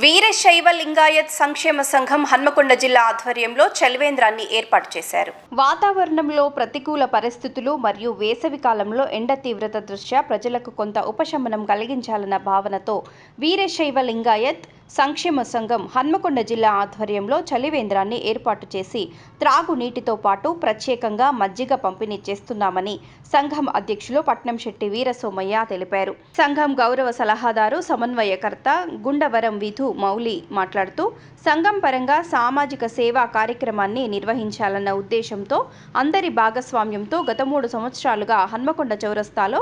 వీరశైవ లింగాయత్ సంక్షేమ సంఘం హన్మకొండ జిల్లా ఆధ్వర్యంలో చలివేంద్రాన్ని ఏర్పాటు చేశారు. వాతావరణంలో ప్రతికూల పరిస్థితులు మరియు వేసవి కాలంలో ఎండ తీవ్రత దృష్ట్యా ప్రజలకు కొంత ఉపశమనం కలిగించాలన్న భావనతో వీరశైవ లింగాయత్ సంక్షేమ సంఘం హన్మకొండ జిల్లా ఆధ్వర్యంలో చలివేంద్రాన్ని ఏర్పాటు చేసి త్రాగునీటితో పాటు ప్రత్యేకంగా మజ్జిగ పంపిణీ చేస్తున్నామని సంఘం అధ్యక్షులు పట్నం శెట్టి వీరసోమయ్య తెలిపారు. సంఘం గౌరవ సలహాదారు సమన్వయకర్త గుండవరం విధు మౌలి మాట్లాడుతూ సంఘం పరంగా సామాజిక సేవా కార్యక్రమాన్ని నిర్వహించాలన్న ఉద్దేశంతో అందరి భాగస్వామ్యంతో గత మూడు సంవత్సరాలుగా హన్మకొండ చౌరస్తాలో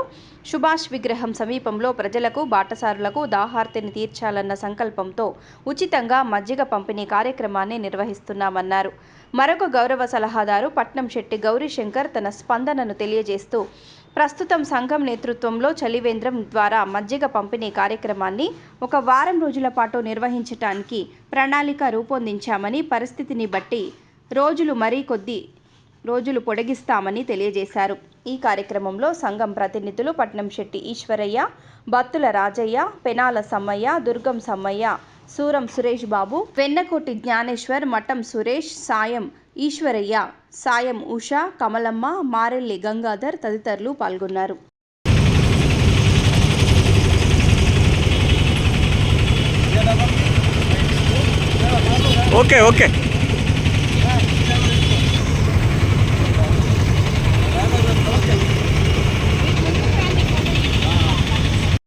సుభాష్ విగ్రహం సమీపంలో ప్రజలకు బాటసారులకు దాహార్తిని తీర్చాలన్న సంకల్పంతో ఉచితంగా మజ్జిగ పంపిణీ కార్యక్రమాన్ని నిర్వహిస్తున్నామన్నారు. మరొక గౌరవ సలహాదారు పట్నం శెట్టి గౌరీశంకర్ తన స్పందనను తెలియజేస్తూ ప్రస్తుతం సంఘం నేతృత్వంలో చలివేంద్రం ద్వారా మజ్జిగ పంపిణీ కార్యక్రమాన్ని ఒక వారం రోజుల పాటు నిర్వహించటానికి ప్రణాళిక రూపొందించామని పరిస్థితిని బట్టి రోజులు మరీ కొద్ది రోజులు పొడిగిస్తామని తెలియజేశారు. ఈ కార్యక్రమంలో సంఘం ప్రతినిధులు పట్నం శెట్టి ఈశ్వరయ్య బత్తుల రాజయ్య పెనాల సమ్మయ్య దుర్గం సమ్మయ్య సూరం సురేష్ బాబు వెన్నకోటి జ్ఞానేశ్వర్ మఠం సురేష్ సాయం ఈశ్వరయ్య సాయం ఉష కమలమ్మ మారెల్లి గంగాధర్ తదితరులు పాల్గొన్నారు. Okay okay.